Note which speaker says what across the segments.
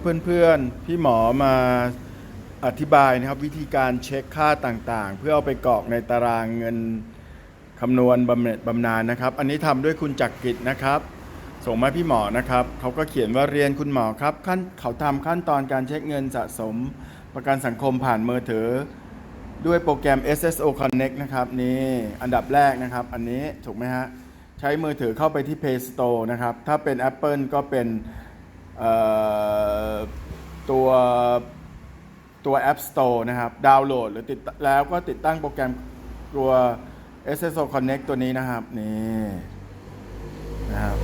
Speaker 1: เพื่อนๆ พี่หมอมาอธิบายนะครับวิธีการเช็คค่าต่างๆ เพื่อเอาไปกรอกในตารางเงินคำนวณบำเหน็จบำนาญนะครับ อันนี้ทำด้วยคุณจักรกิจนะครับ ส่งมาพี่หมอนะครับเขาก็เขียนว่าเรียนคุณหมอครับขั้นเขาทำขั้นตอนการเช็คเงินสะสม ประกันสังคมผ่านมือถือ ด้วยโปรแกรม SSO Connect นะครับนี่อันดับแรกนะครับ อันนี้ถูกไหมฮะใช้มือถือเข้าไปที่ Play Store นะครับถ้าเป็น Apple ก็เป็นเอ่อ ตัวตัว App Store นะครับ ดาวน์โหลดหรือติดแล้วก็ติดตั้งโปรแกรมตัว SSO Connect ตัวนี้นะครับ นี่นะครับ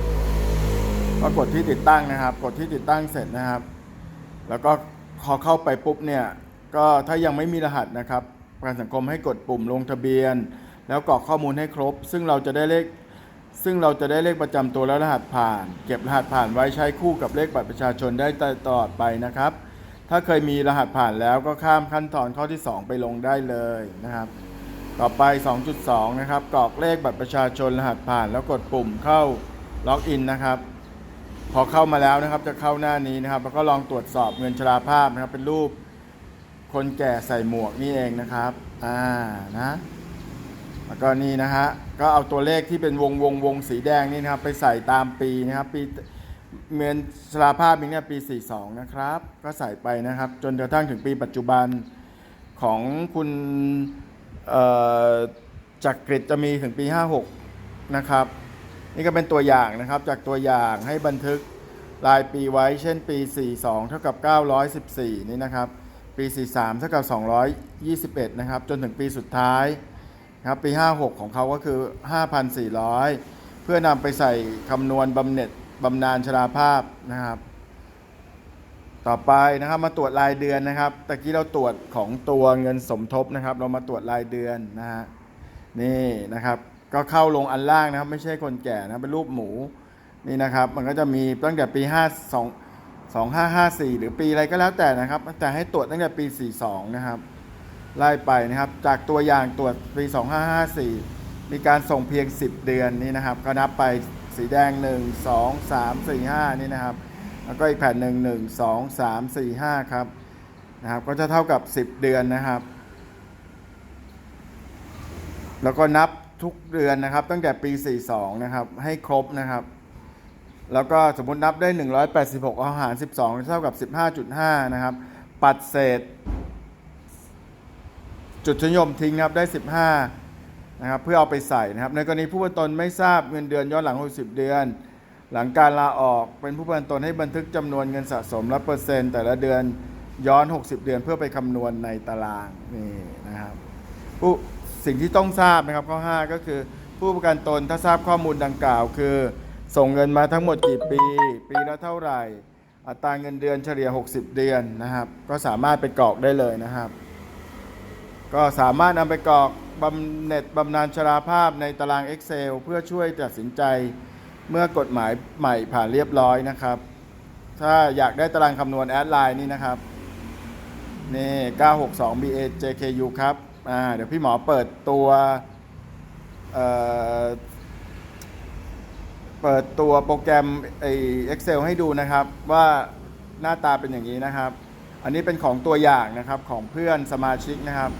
Speaker 1: ก็กดที่ติดตั้งนะครับ กดที่ติดตั้งเสร็จนะครับ แล้วก็พอเข้าไปปุ๊บเนี่ย ก็ถ้ายังไม่มีรหัสนะครับ ประกันสังคมให้กดปุ่มลงทะเบียน แล้วกรอกข้อมูลให้ครบ ซึ่งเราจะได้เลข ซึ่งเราจะได้เลขประจำตัวและรหัสผ่าน เก็บรหัสผ่านไว้ใช้คู่กับเลขบัตรประชาชนได้ตลอดไปนะครับ ถ้าเคยมีรหัสผ่านแล้วก็ข้ามขั้นตอนข้อที่ 2 ไปลงได้เลยนะครับ ต่อไป 2.2 นะครับกรอกเลขบัตรประชาชนรหัสผ่านแล้วกดปุ่มเข้าล็อกอินนะครับ พอเข้ามาแล้วนะครับจะเข้าหน้านี้นะครับ แล้วก็ลองตรวจสอบเงินชราภาพนะครับ เป็นรูปคนแก่ใส่หมวกนี่เองนะครับ อ่านะ แล้วก็นี่นะฮะ ก็เอาตัวเลขที่เป็นวงวงวงสีแดงนี่นะครับ ไปใส่ตามปีนะครับ ปี เงินชราภาพอีกเนี่ยปี 42 นะครับ ก็ใส่ไปนะครับ จนกระทั่งถึงปีปัจจุบันของคุณจักริดจะมีถึงปี 56 นะครับ นี่ก็เป็นตัวอย่างนะครับจากตัวอย่างให้บันทึกรายปีไว้เช่นปี 42 เท่ากับ 914 นี่นะครับ ปี 43 เท่ากับ 221 นะครับ จนถึงปีสุดท้ายนะครับปี 56 ของเขาก็คือ 5,400 เพื่อนำไปใส่คำนวณบำเหน็จ บำนาญชราภาพนะครับ ต่อไปนะครับมาตรวจรายเดือนนะครับตะกี้เราตรวจของตัวเงินสมทบนะครับ เรามาตรวจรายเดือนนะฮะนี่นะครับ ก็เข้าลงอันล่างนะครับ ไม่ใช่คนแก่นะเป็นรูปหมูนี่นะครับ มันก็จะมีตั้งแต่ปี 52 2554 หรือปีอะไรก็แล้วแต่นะครับ แต่ให้ตรวจตั้งแต่ปี 42 นะครับไล่ไปนะครับ จากตัวอย่างตรวจปี 2554 มีการส่งเพียง 10 เดือนนี่นะครับ ก็นับไป สีแดง 1 2 3 4 5 นี่นะครับ แล้วก็อีกแผ่นหนึ่งหนึ่งสองสามสี่ห้าครับนะครับ ก็จะเท่ากับ 10 เดือนนะครับ แล้วก็นับทุกเดือนนะครับ ตั้งแต่ปี 42 นะครับ ให้ครบนะครับ แล้วก็สมมตินับได้ 186เอาหาร 12 เท่ากับ 15.5 นะครับ ปัดเศษ จุดชนยมทิ้งครับได้ 15 นะครับเพื่อเอาไปใส่นะครับ ในกรณีผู้ประกันตนไม่ทราบเงินเดือนย้อนหลัง 60 เดือน หลังการลาออกเป็นผู้ประกันตนให้บันทึกจำนวนเงินสะสมและเปอร์เซ็นต์ แต่ละเดือนย้อน 60 เดือน เพื่อไปคำนวณในตารางนี่นะครับผู้สิ่งที่ต้องทราบนะครับข้อ 5 ก็คือผู้ประกันตนถ้าทราบข้อมูลดังกล่าว คือ ส่งเงินมาทั้งหมดกี่ปี ปีละเท่าไหร่ อัตราเงินเดือนเฉลี่ย 60 เดือนนะครับ ก็สามารถไปกรอกได้เลยนะครับ ก็สามารถนำไปกรอก บำเหน็จบำนาญชราภาพในตาราง Excel เพื่อช่วยตัดสินใจเมื่อกฎหมายใหม่ผ่านเรียบร้อยนะครับ ถ้าอยากได้ตารางคำนวณแอดไลน์นี่นะครับ นี่ 962 BA JKU ครับ อ่า เดี๋ยวพี่หมอเปิดตัว เอ่อ เปิดตัวโปรแกรมไอ้ Excel ให้ดูนะครับ ว่าหน้าตาเป็นอย่างนี้นะครับ อันนี้เป็นของตัวอย่างนะครับของเพื่อนสมาชิกนะครับ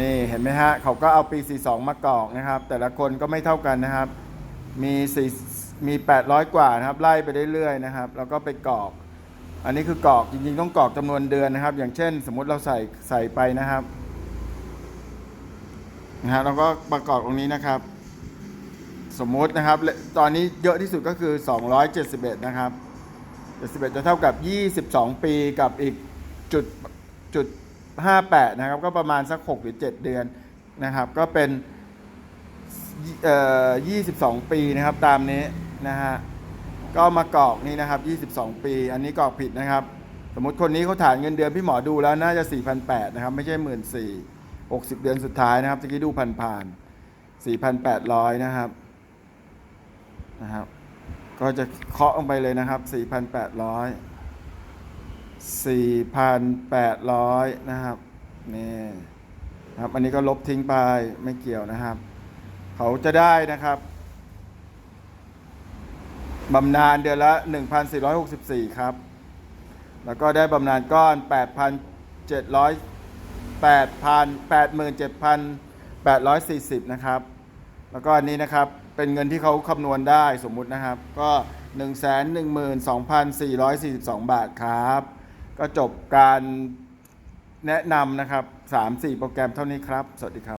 Speaker 1: นี่เห็นไหมฮะเขาก็เอาปี 42 มากรอกนะครับ แต่ละคนก็ไม่เท่ากันนะครับ มี4มี 800 กว่านะครับไล่ไปเรื่อยๆนะครับ แล้วก็ไปกรอกอันนี้คือกรอกจริงๆต้องกรอกจำนวนเดือนนะครับ อย่างเช่น สมมุติเราใส่ใส่ไปนะครับนะฮะเราก็ประกอบตรงนี้นะครับ สมมุตินะครับ ตอนนี้เยอะที่สุดก็คือ 271 นะครับ71จะเท่ากับ 22 ปีกับอีกจุดจุด 58 นะครับ ก็ประมาณสัก 6 หรือ 7 เดือนนะครับ ก็เป็นเอ่อ22 ปีนะครับ ตามนี้นะฮะ ก็มากรอกนี่นะครับ 22 ปี อันนี้กรอกผิดนะครับ สมมติคนนี้เขาฐานเงินเดือนพี่หมอดูแล้วน่าจะ 4,800นะครับ ไม่ใช่ 1 4 0 60 เดือนสุดท้ายนะครับตะกี้ดูผ่านๆ4,800 นะครับ นะครับ ก็จะเคาะลงไปเลยนะครับ 4,800 4,800 นะครับนี่ครับอันนี้ก็ลบทิ้งไปไม่เกี่ยวนะครับ เขาจะได้นะครับบำนาญเดือนละ 1,464 ครับ แล้วก็ได้บำนาญก้อน 8,700 8,000 87,840 นะครับ แล้วก็อันนี้นะครับเป็นเงินที่เขาคำนวณได้สมมุตินะครับ ก็ 112,442 บาทครับ ก็จบการแนะนำนะครับ 3-4 โปรแกรมเท่านี้ครับ สวัสดีครับ